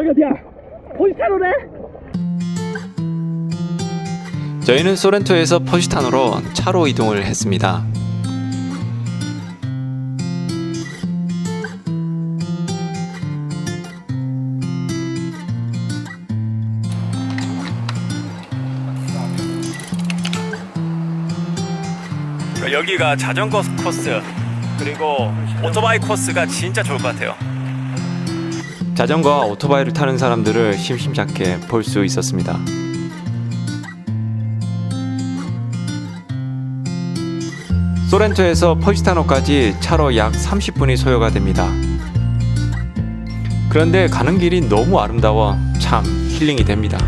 여기 어디야? 포지타노네? 저희는 소렌토에서 포지타노로 차로 이동을 했습니다. 여기가 자전거 코스 그리고 오토바이 코스가 진짜 좋을 것 같아요. 자전거와 오토바이를 타는 사람들을 심심찮게 볼 수 있었습니다. 소렌토에서 포지타노까지 차로 약 30분이 소요가 됩니다. 그런데 가는 길이 너무 아름다워 참 힐링이 됩니다.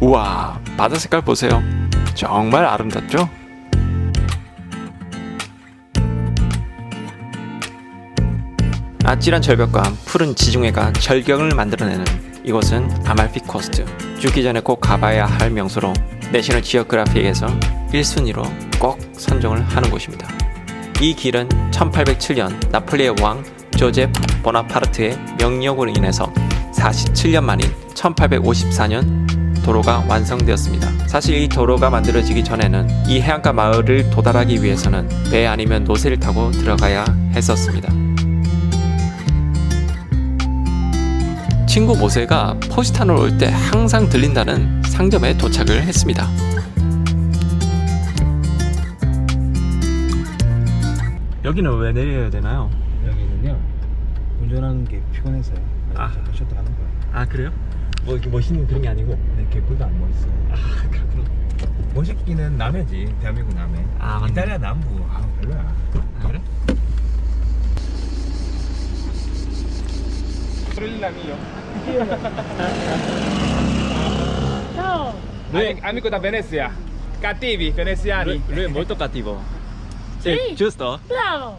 우와, 바다 색깔 보세요. 정말 아름답죠? 아찔한 절벽과 푸른 지중해가 절경을 만들어내는 이곳은 아말피 코스트. 죽기 전에 꼭 가봐야 할 명소로 내셔널 지오그래픽에서 1순위로 꼭 선정을 하는 곳입니다. 이 길은 1807년 나폴리의 왕 조제프 보나파르트의 명령으로 인해서 47년 만인 1854년 도로가 완성되었습니다. 사실 이 도로가 만들어지기 전에는 이 해안가 마을을 도달하기 위해서는 배 아니면 노새를 타고 들어가야 했었습니다. 친구 모세가 포지타노를 올때 항상 들린다는 상점에 도착을 했습니다. 여기는 왜 내려야 되나요? 여기는요 운전하는 게 피곤해서요 아. 셔터 가는 거예요 아 그래요? 뭐 이렇게 멋있는 그런 게 아니고 네 개뿔도 안 멋있어요 아 그렇구나 멋있기는 남해지 대한민국 남해 아, 맞네. 이탈리아 남부 아 별로야 아, 그래? Ciao! Ami- amico da Venezia cattivi veneziani lui è molto cattivo Sì. giusto? Bravo!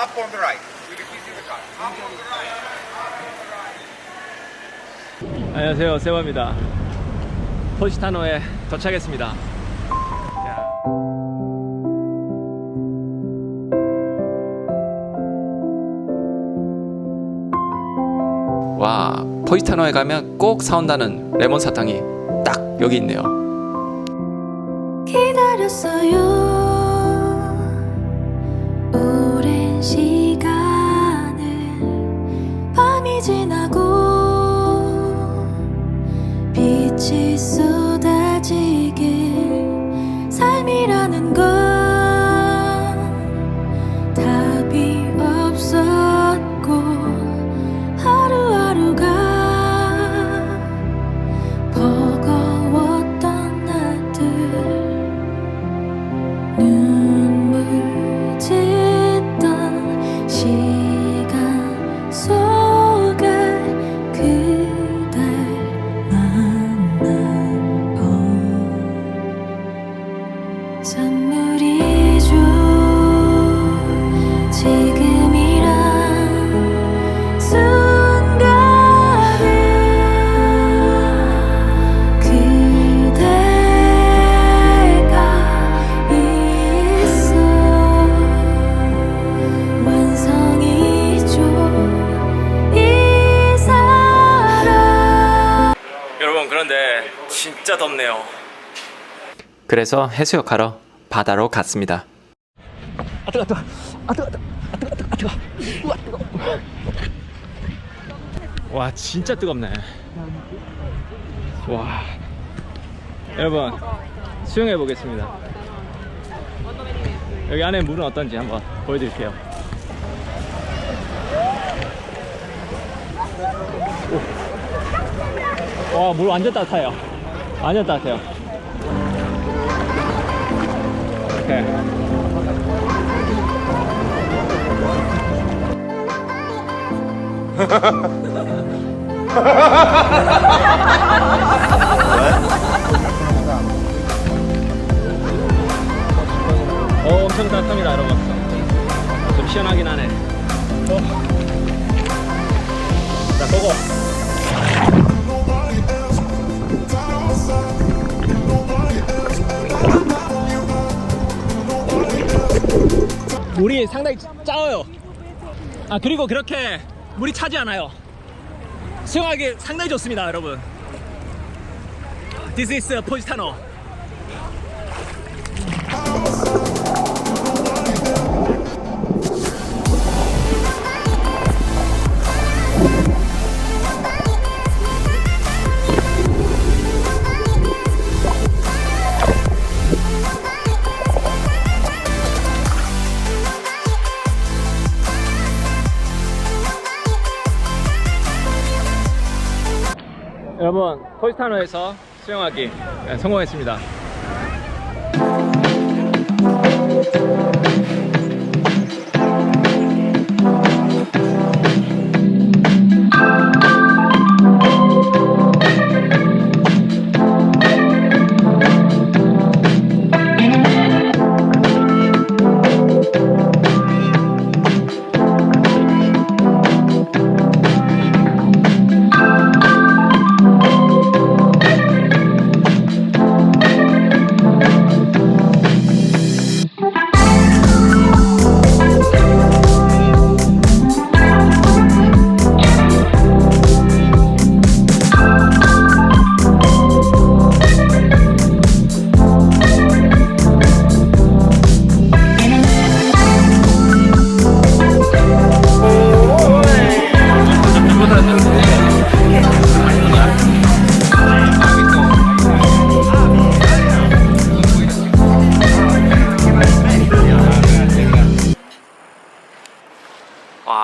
Up on the right. The car. Up on the right. 안녕하세요 세화입니다 포지타노에 도착했습니다 와 포지타노에 가면 꼭 사온다는 레몬 사탕이 딱 여기 있네요 기다렸어요 덥네요. 그래서 해수욕하러 바다로 갔습니다. 와 진짜 뜨겁네. 와. 여러분 수영해 보겠습니다. 여기 안에 물은 어떤지 한번 보여드릴게요. 와 물 완전 따뜻해요 완전 따뜻해요. 이렇게 어 엄청 따뜻합니다 여러분. 좀 시원하긴 하네. 어. 자 고고 물이 상당히 짜요. 아 그리고 그렇게 물이 차지 않아요. 수영하기 상당히 좋습니다 여러분. This is 포 포지타노에서 수영하기 네, 성공했습니다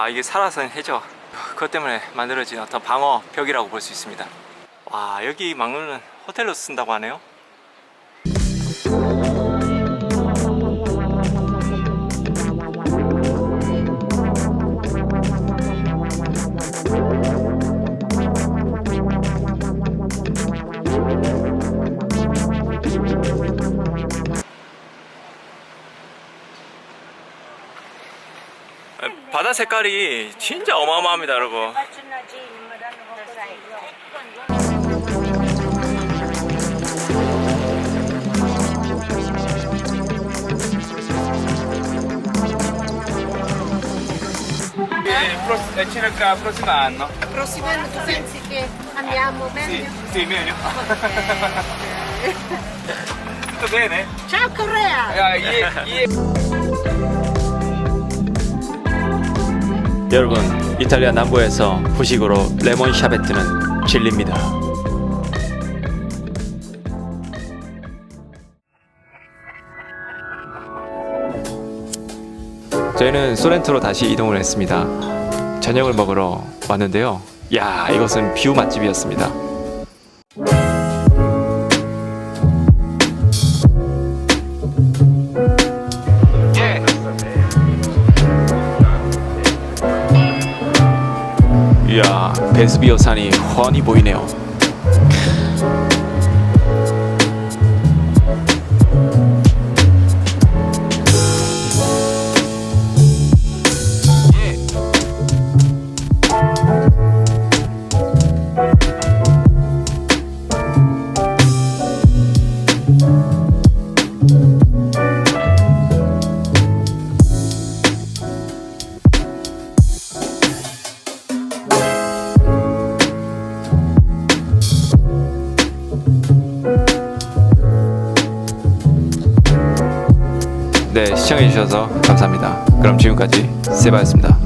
와 이게 살아선 해죠. 그것 때문에 만들어진 어떤 방어 벽이라고 볼 수 있습니다. 와 여기 막루는 호텔로 쓴다고 하네요. 색깔이 진짜 어마어마합니다, 여러분. circa prossimo anno prossimo anno tu pensi che andiamo meglio? sì meglio tutto bene? Ciao Corea! 야, 이해, 여러분, 이탈리아 남부에서 후식으로 레몬 샤베트는 진리입니다. 저희는 소렌토로 다시 이동을 했습니다. 저녁을 먹으러 왔는데요. 야, 이것은 뷰 맛집이었습니다. 이야, 베스비오 산이 훤히 보이네요. 시청해주셔서 감사합니다. 그럼 지금까지 세바였습니다.